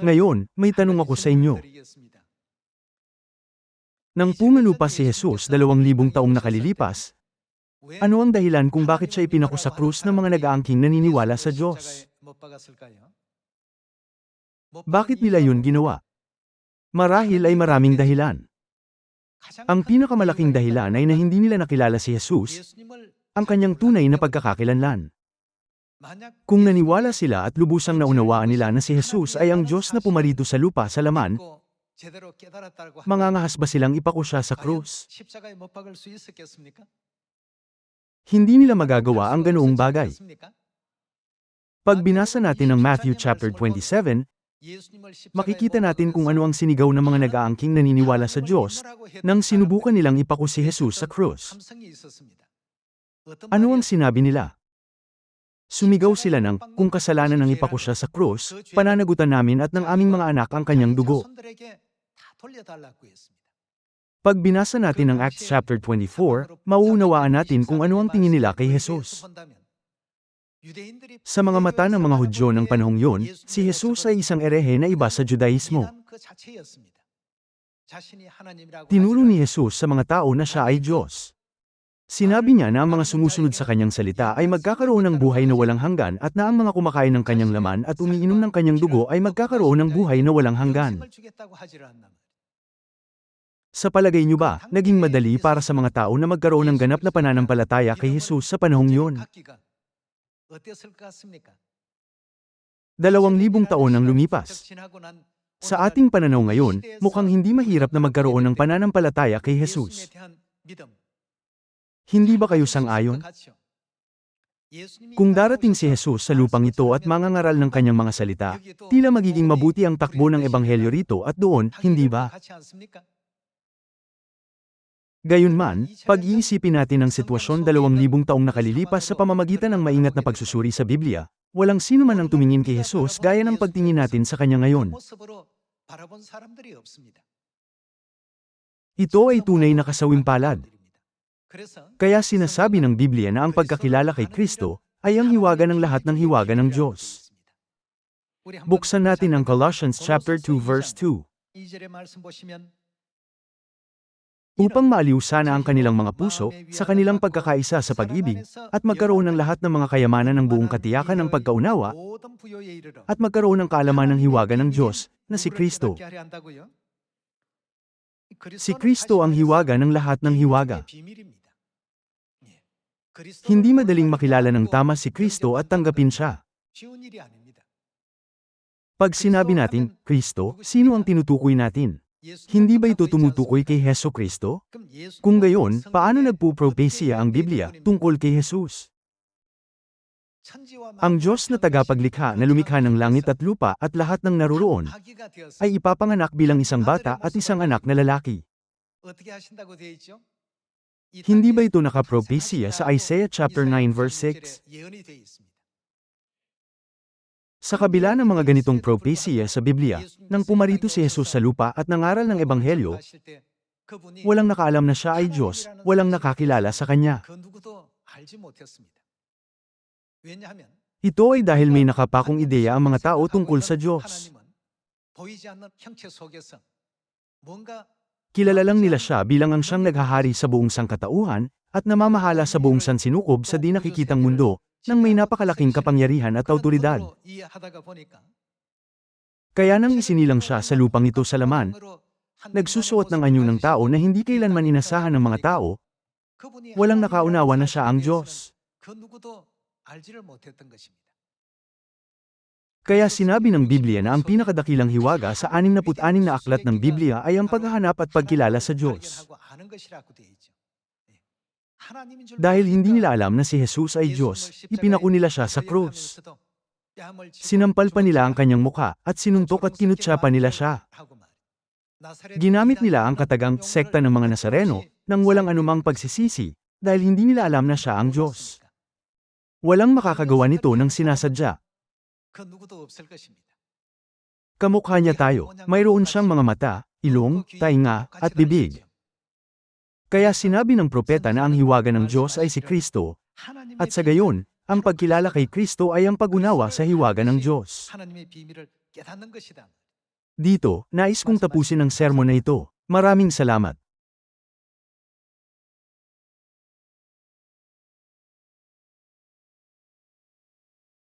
May tanong ako sa inyo. Nang pumalo pa si Jesus dalawang libong taong nakalilipas, ano ang dahilan kung bakit siya ipinako sa krus ng mga nag-aangking naniniwala sa Diyos? Bakit nila yun ginawa? Marahil ay maraming dahilan. Ang pinakamalaking dahilan ay na hindi nila nakilala si Jesus, ang kanyang tunay na pagkakakilanlan. Kung naniwala sila at lubusang naunawaan nila na si Jesus ay ang Diyos na pumarito sa lupa sa laman, mangangahas ba silang ipako siya sa krus? Hindi nila magagawa ang ganoong bagay. Pag binasa natin ang Matthew chapter 27, makikita natin kung ano ang sinigaw ng mga nag-aangking naniniwala sa Diyos nang sinubukan nilang ipako si Jesus sa krus. Ano ang sinabi nila? Sumigaw sila ng, kung kasalanan ng ipako siya sa krus, pananagutan namin at ng aming mga anak ang kanyang dugo. Pag binasa natin ang Acts chapter 24, mauunawaan natin kung ano ang tingin nila kay Jesus. Sa mga mata ng mga Hudyo ng panahong yun, si Jesus ay isang erehe na iba sa Judaismo. Tinuro ni Jesus sa mga tao na siya ay Diyos. Sinabi niya na ang mga sumusunod sa kanyang salita ay magkakaroon ng buhay na walang hanggan at na ang mga kumakain ng kanyang laman at umiinom ng kanyang dugo ay magkakaroon ng buhay na walang hanggan. Sa palagay niyo ba, naging madali para sa mga tao na magkaroon ng ganap na pananampalataya kay Jesus sa panahong yun? Dalawang libong taon ang lumipas. Sa ating pananaw ngayon, mukhang hindi mahirap na magkaroon ng pananampalataya kay Jesus. Hindi ba kayo sang-ayon? Kung darating si Jesus sa lupang ito at mangangaral ng kanyang mga salita, tila magiging mabuti ang takbo ng ebanghelyo rito at doon, hindi ba? Gayunman, pag-iisipin natin ang sitwasyon dalawang libong taong nakalilipas sa pamamagitan ng maingat na pagsusuri sa Biblia, walang sino man ang tumingin kay Jesus gaya ng pagtingin natin sa kanya ngayon. Ito ay tunay na kasawing palad. Kaya sinasabi ng Biblia na ang pagkakilala kay Kristo ay ang hiwaga ng lahat ng hiwaga ng Diyos. Buksan natin ang Colossians chapter 2 verse 2. Upang maaliw sana ang kanilang mga puso sa kanilang pagkakaisa sa pag-ibig at magkaroon ng lahat ng mga kayamanan ng buong katiyakan ng pagkaunawa at magkaroon ng kaalaman ng hiwaga ng Diyos na si Kristo. Si Kristo ang hiwaga ng lahat ng hiwaga. Hindi madaling makilala ng tama si Kristo at tanggapin siya. Pag sinabi natin, Kristo, sino ang tinutukoy natin? Hindi ba ito tumutukoy kay Heso Kristo? Kung gayon, paano nagpupropesya ang Biblia tungkol kay Jesus? Ang Diyos na tagapaglikha na lumikha ng langit at lupa at lahat ng naruroon, ay ipapanganak bilang isang bata at isang anak na lalaki. Hindi ba ito nakapropesya sa Isaiah chapter 9 verse 6? Sa kabila ng mga ganitong propesya sa Biblia, nang pumarito si Jesus sa lupa at nangaral ng Ebanghelyo, walang nakaalam na siya ay Diyos, walang nakakilala sa Kanya. Ito ay dahil may nakapakong ideya ang mga tao tungkol sa Diyos. Kilala lang nila siya bilang ang siyang naghahari sa buong sangkatauhan at namamahala sa buong sansinukob sa di nakikitang mundo, nang may napakalaking kapangyarihan at autoridad. Kaya nang isinilang siya sa lupang ito sa laman, nagsusuot ng anyo ng tao na hindi kailanman inasahan ng mga tao, walang nakaunawa na siya ang Diyos. Kaya sinabi ng Biblia na ang pinakadakilang hiwaga sa 66 na aklat ng Biblia ay ang paghahanap at pagkilala sa Diyos. Dahil hindi nila alam na si Jesus ay Diyos, ipinako nila siya sa krus. Sinampal pa nila ang kanyang mukha at sinuntok at kinutsa pa nila siya. Ginamit nila ang katagang sekta ng mga Nazareno nang walang anumang pagsisisi dahil hindi nila alam na siya ang Diyos. Walang makakagawa nito ng sinasadya. Kamukha niya tayo, mayroon siyang mga mata, ilong, tainga, at bibig. Kaya sinabi ng propeta na ang hiwaga ng Diyos ay si Kristo, at sa gayon, ang pagkilala kay Kristo ay ang pagunawa sa hiwaga ng Diyos. Dito, nais kong tapusin ang sermon na ito. Maraming salamat.